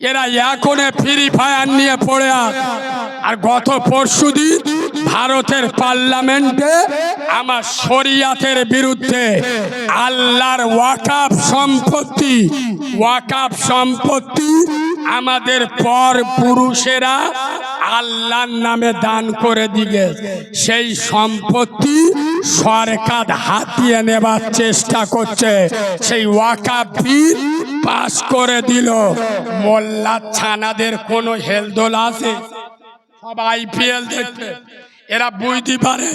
এরা এখন free fire নিয়ে পড়ে আর গত পরশু দিন ভারতের পার্লামেন্টে, আমার শরিয়াতের বিরুদ্ধে আল্লাহর ওয়াকাফ সম্পত্তি ওয়াকাফ সম্পত্তি আমাদের পর পুরুষেরা আল্লাহর নামে দান করে দিবে। সেই সম্পত্তি সরকার হাতিয়ে নেবার চেষ্টা করছে। সেই ওয়াকাফ বিল পাস করে দিল। মোল্লা ছানাদের কোনো হেলদোল আছে? সব আইপিএল দেখতে এরা বুঝতে পারে।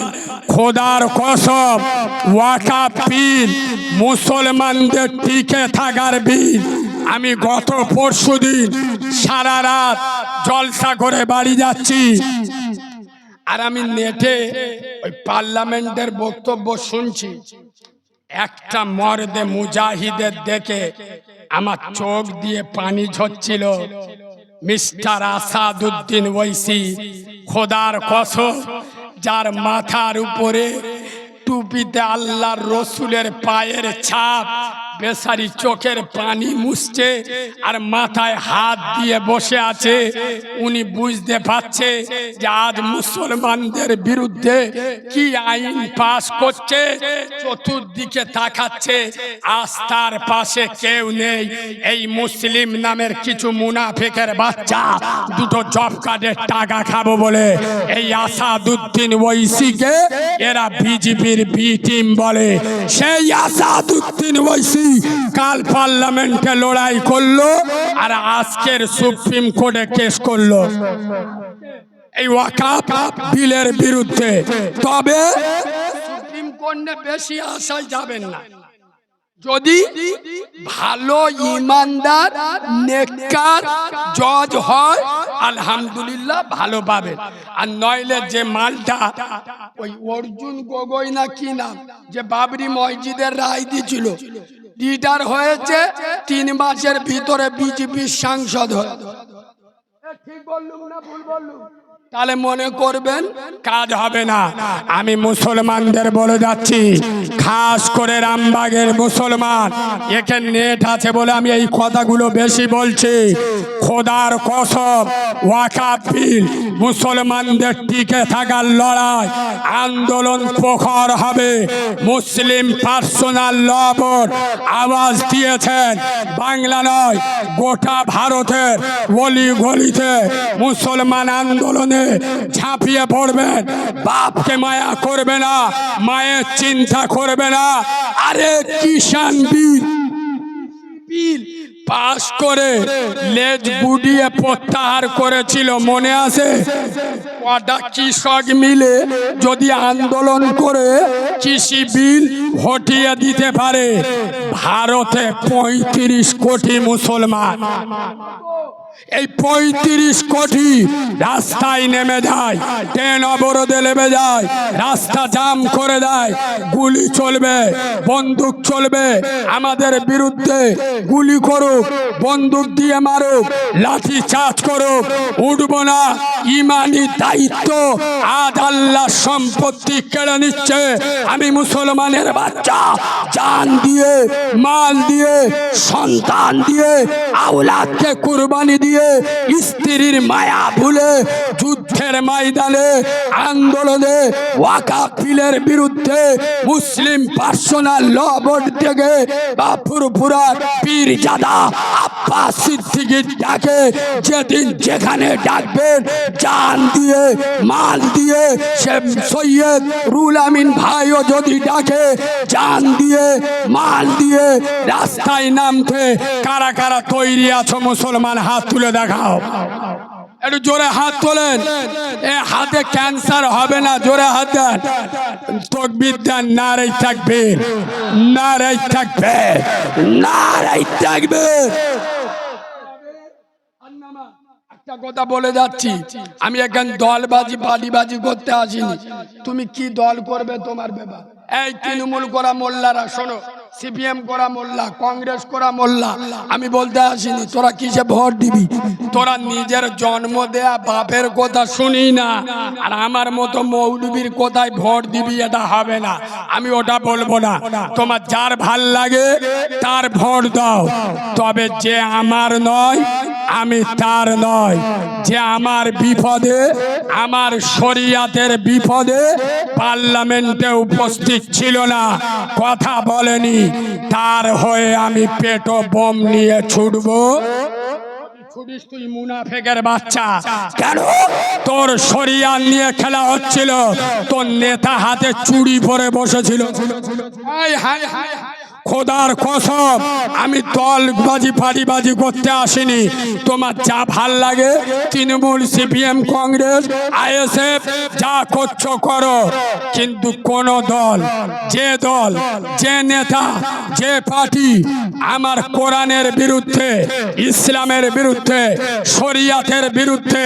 খোদার কসম ওয়াকাফ বিল মুসলমানদের টিকে থাকার বিল আমি গত পরশু দিন সারা রাত জলসা করে বাড়ি যাচ্ছি। আর আমি নেটে ওই পার্লামেন্টের বক্তব্য শুনছি। একটা মর্দে মুজাহিদের দেখে আমার চোখ দিয়ে পানি ঝরছিল। মিস্টার আসাদুদ্দিন ওইসি খোদার কসম যার মাথার উপরে টুপিতে আল্লাহর রসুলের পায়ের ছাপ বেসারি চোখের পানি মুছছে আর মাথায় হাত দিয়ে বসে আছে। উনি বুঝতে পারছে যে আজ মুসলমানদের বিরুদ্ধে কি আইন পাস করছে, চতুর্দিকে তাকাচ্ছে, আস্থার পাশে কেউ নেই। এই মুসলিম নামের কিছু মুনাফেকের বাচ্চা দুটো জব কার্ডের টাকা খাব বলে। এই আসাদুদ্দিন ওইসিকে এরা বিজেপির বি টিম বলে। সেই আসাদুদ্দিন ওইসি কাল পার্লামেন্টে লড়াই করল আর আজকের সুপ্রিম কোর্টে কেস করল। এই ওয়াকাপ বিলের বিরুদ্ধে। তবে সুপ্রিম কোর্টে বেশি আশায় যাবেন না। যদি ভালো ইমানদার, নেককার জজ হয়, আলহামদুলিল্লাহ ভালো পাবে। আর নইলে যে মালটা ওই অর্জুন গগৈ না কি নাম, যে বাবরি মসজিদের রায় দিয়েছিল লিডার হয়েছে তিন মাসের ভিতরে বিজেপির সাংসদ হয়ে। ঠিক বললুম না ভুল বললুম? তাহলে মনে করবেন কাজ হবে না। আমি মুসলমানদের বলে যাচ্ছি খাস করে রামবাগের মুসলমান। এখানে নেট আছে বলে আমি এই কথাগুলো বেশি বলছি। খোদার কসম ওয়াকাফ বিল মুসলমানদের টিকে থাকার লড়াই, আন্দোলন প্রখর হবে। মুসলিম পার্সোনাল ল বোর্ড আওয়াজ দিয়েছেন, বাংলা নয়, গোটা ভারতের গলি গলিতে মুসলমান আন্দোলনে ঝাঁপিয়ে পড়বেন। বাপকে মায়া করবে না, মায়ের চিন্তা করবে না। আরে কিষান বিল বিল পাশ করে লেজ বুডিয়ে প্রত্যাহার করেছিল, মনে আছে? কটা কৃষক মিলে যদি আন্দোলন করে কৃষি বিল হটিয়ে দিতে পারে, ভারতে পঁয়ত্রিশ কোটি মুসলমান। এই পঁয়ত্রিশ কোটি রাস্তায় নেমে যায়, ট্রেন অবরোধে নেমে যায়, রাস্তা জাম করে দেয়, গুলি চলবে, বন্দুক চলবে, আমাদের বিরুদ্ধে গুলি করুক, বন্দুক দিয়ে মারুক, লাঠি চার্জ করুক, উঠবো না, ইমানি দায়িত্ব, আজ আল্লাহ সম্পত্তি কেড়ে নিচ্ছে, আমি মুসলমানের বাচ্চা, জান দিয়ে, মাল দিয়ে, সন্তান দিয়ে, আওলাদকে কুরবানি দিয়ে স্ত্রীর মায়া ভুলে যুদ্ধের ময়দানে, আন্দোলনে, ওয়াকাফিলের বিরুদ্ধে মুসলিম পার্সোনাল ল বোর্ড থেকে বাপুরপুরার পীর জাদা আব্বাস সিদ্দিকির ডাকে, যেদিন যেখানে ডাকবেন, জান দিয়ে, মাল দিয়ে সে সৈয়দ রুল আমিন ভাইও যদি ডাকে, জান দিয়ে, মাল দিয়ে রাস্তায় নামতে কারা কারা তৈরি আছো মুসলমান, হাত তুলে দেখাও। একটু জোরে হাত তোলেন। এ হাতে ক্যান্সার হবে না, জোরে হাত দেন। নারাই থাকবে নারাই থাকবে নারাই থাকবে। কথা বলে যাচ্ছি, আমি এখান দলবাজি বালিবাজি করতে আসিনি। তুমি কি দল করবে তোমার ব্যাপার? এই তৃণমূল করা মোল্লারা, শোনো। সিপিএম করা মোল্লা, কংগ্রেস করা মোল্লা, আমি বলতে আসিনি, তোরা কিসে ভোট দিবি? তোরা নিজের জন্ম দেয়া বাপের কথা শুনি না, আর আমার মতো মৌলবীর কোথায় ভোট দিবি এটা হবে না। আমি ওটা বলব না। তোমার যার ভালো লাগে, তার ভোট দাও। তবে যে আমার নয় আমি তার নয় যে আমার বিপদে আমার শরিয়াতের বিপদে পার্লামেন্টে উপস্থিত ছিল না। কথা বলেনি তার হয়ে আমি পেটো বোম নিয়ে ছুটবো। ছুটিস তুই মুনাফেকের বাচ্চা। কেন? তোর নিয়ে খেলা হচ্ছিল তোর নেতা হাতে চুড়ি পরে বসেছিল। হাই হাই হাই হাই। খোদার কসম, আমি দল দলবাজি ফাড়িবাজি করতে আসিনি। তোমার যা ভালো লাগে, তৃণমূল, সিপিএম, কংগ্রেস, আইএসএফ, যা করছ করো। কিন্তু কোন দল, যে দল, যে নেতা, যে পার্টি আমার কোরআনের বিরুদ্ধে, ইসলামের বিরুদ্ধে, শরিয়াতের বিরুদ্ধে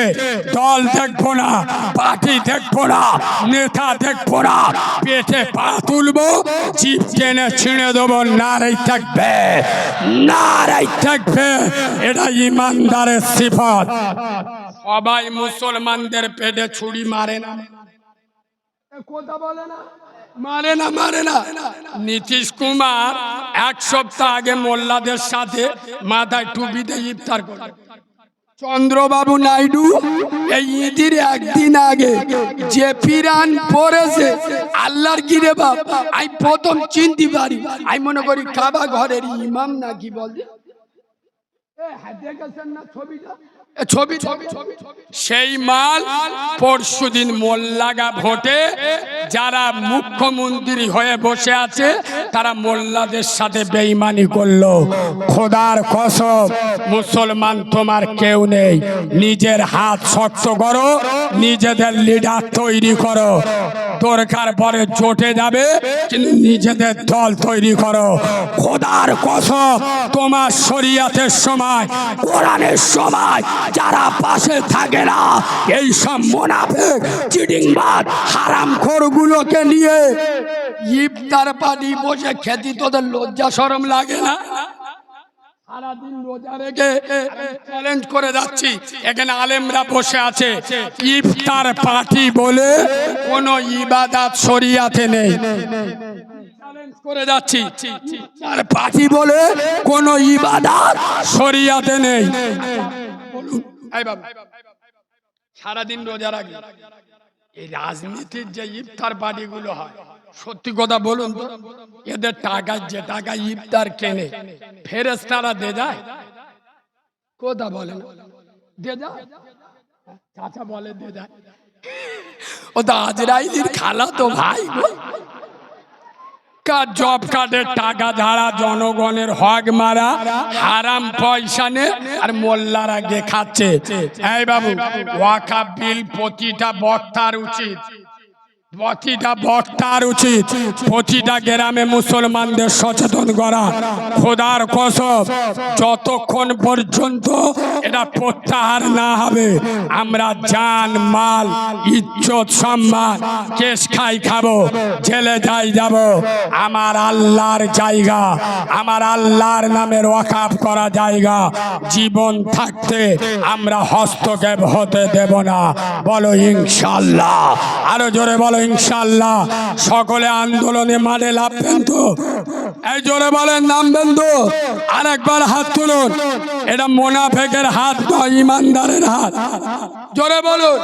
দল দেখব না, পার্টি দেখব না, নেতা দেখব না, পেটে পা তুলবো চিপ টেনে ছিঁড়ে দেবো নারাই থাকবে নারাই থাকবে। এটা ইমানদারের সিফত। সবাই মুসলমানদের পেটে ছুরি মারে না। কথা বলে না। মারে না মারে না। নীতিশ কুমার এক সপ্তাহ আগে মোল্লাদের সাথে মাথায় টুপিতে ইফতার করে চন্দ্রবাবু নাইডু, এই ঈদের একদিন আগে যে পিরান পড়েছে আল্লাহর রে বাপ, আমি প্রথম চিনতে পারি। আমি মনে করি কাবা ঘরের ইমাম নাকি বলে ছবি ছবি সেই মাল পরশুদিন মোল্লাগা ভোটে যারা মুখ্যমন্ত্রী হয়ে বসে আছে, তারা মোল্লাদের সাথে বেইমানি করল। খোদার কসম, মুসলমান তোমার কেউ নেই। নিজের হাত শক্ত করো, নিজেদের লিডার তৈরি করো। দরকার পরে চটে যাবে? নিজেদের দল তৈরি করো। খোদার কসম, তোমার শরিয়াতের সময়, কোরআনের সময় যারা পাশে থাকে না, এই সব মোনাফেক, চিটিংবাদ হারাম খোরগুলোকে নিয়ে ইফতার পানি বসে খেতি তোদের লজ্জা, শরম লাগে না? সারাদিন রোজা রেখে চ্যালেঞ্জ করে যাচ্ছি। এখানে আলেমরা বসে আছে। ইফতার পার্টি বলে কোনো ইবাদাত শরিয়াতে নেই। করে যাচ্ছি। আর বলে কোনো ইবাদাত শরিয়াতে নেই। সারাদিন রোজা রাখি। এই রাজনীতির যে ইফতার পার্টিগুলো হয় সত্যি কথা বলুন তো, এদের টাকা যে টাকা ইফতার কেনে ফেরেস তারা দে যায়। কথা বলে না দে যায়। চাচা বলে দে যায়। ও তো আজরাইলির খালা তো ভাই কার জব কার্ডের টাকা ধারা, জনগণের হক মারা, হারাম পয়সা নে, আর মোল্লারা গে খাচ্ছে এই বাবু, ওয়াকা বিল প্রতিটা বক্তার উচিত। প্রতিটা বক্তার উচিত, প্রতিটা গ্রামে মুসলমানদের সচেতন করা। খোদার কসব যতক্ষণ পর্যন্ত এটা প্রত্যাহার না হবে, আমরা জান, মাল, ইজ্জত, সম্মান কেস খাই খাব, জেলে যাই যাব। আমার আল্লাহর জায়গা, আমার আল্লাহর নামের ওয়াকাফ করা জায়গা। জীবন থাকতে আমরা হস্তক্ষেপ হতে দেব না। বলো ইনশাল্লাহ। আরও জোরে বলো ইনশাল্লাহ সকলে আন্দোলনে মাঠে লাভবেন তো এই জোরে বলেন নামবেন তো আরেকবার হাত তুলুন। এটা মোনাফেকের হাত নয় ইমানদারের হাত। জোরে বলুন।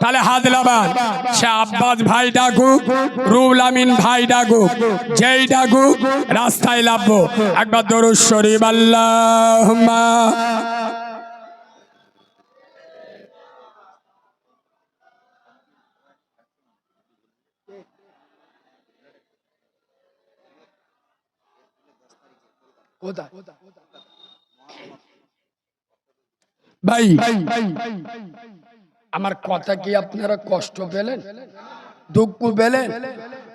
তাহলে হাত লাবান সে আব্বাস ভাই ডাকুক রুল আমিন ভাই ডাকুক, যেই ডাকুক, রাস্তায় লাভবো একবার দরুদ শরীফ আল্লাহ কোথায় ভাই আমার কথা কি আপনারা কষ্ট পেলেন? দুঃখ পেলেন?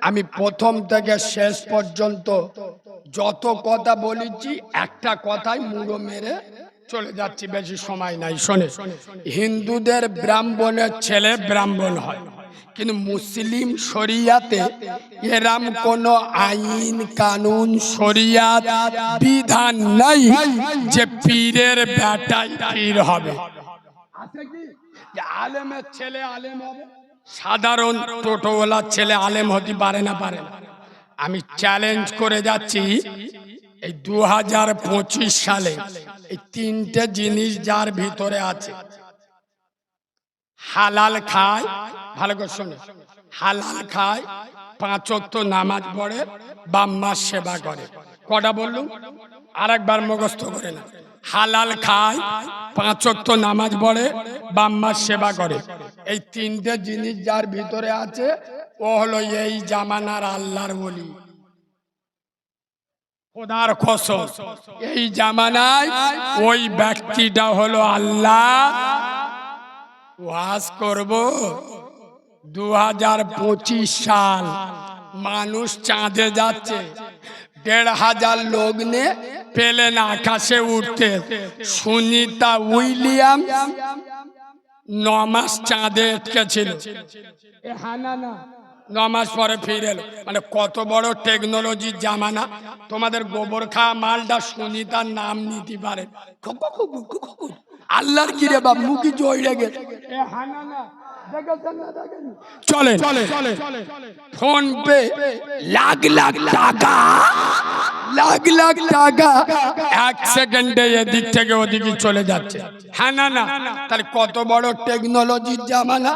আমি প্রথম থেকে শেষ পর্যন্ত যত কথা বলেছি একটা কথাই মুড়ো মেরে চলে যাচ্ছি বেশি সময় নাই। শোনে হিন্দুদের ব্রাহ্মণের ছেলে ব্রাহ্মণ হয়। কিন্তু মুসলিম শরিয়াতে এরাম কোন আইন কানুন শরিয়াত বিধান নাই যে পীরের বেটাই পীর হবে। আছে কি? যে আলেমের ছেলে আলেম হবে? সাধারণ টোটোওয়ালার ছেলে আলেম হতে পারে না পারে। না আমি চ্যালেঞ্জ করে যাচ্ছি এই দু হাজার পঁচিশ সালে এই তিনটে জিনিস যার ভিতরে আছে। হালাল খায় ভালো করে শোনে। হালাল খায় পাঁচত্ব নামাজ পড়ে বাম্মার সেবা করে। কটা বললুম আরেকবার মুখস্থ করে না হালাল খায় পাঁচত্ব নামাজ পড়ে বাম্মার সেবা করে। এই তিনটে জিনিস যার ভিতরে আছে, ও হলো এই জামানার আল্লাহর বলি খোদার কসম, এই জামানায় ওই ব্যক্তিটা হলো আল্লাহ। ওয়াজ করব? দু হাজার পঁচিশ সাল মানুষ চাঁদে যাচ্ছে। দেড় হাজার লোক নিয়ে পেলেন আকাশে উঠতে। সুনিতা উইলিয়াম নমাস চাঁদে এ নমাস পরে ফিরে এলো। মানে কত বড় টেকনোলজির জামানা। তোমাদের গোবর খাওয়া মালটা সুনিতার নাম নিতে পারে। আল্লাহর কি রে বাপ মুখি জয় গেছে চলে ফোন পে লাখ লাখ টাকা। লাখ লাখ টাকা। এক সেকেন্ডে এদিক থেকে ওদিকে চলে যাচ্ছে। হ্যাঁ না না। তাহলে কত বড় টেকনোলজির জামানা?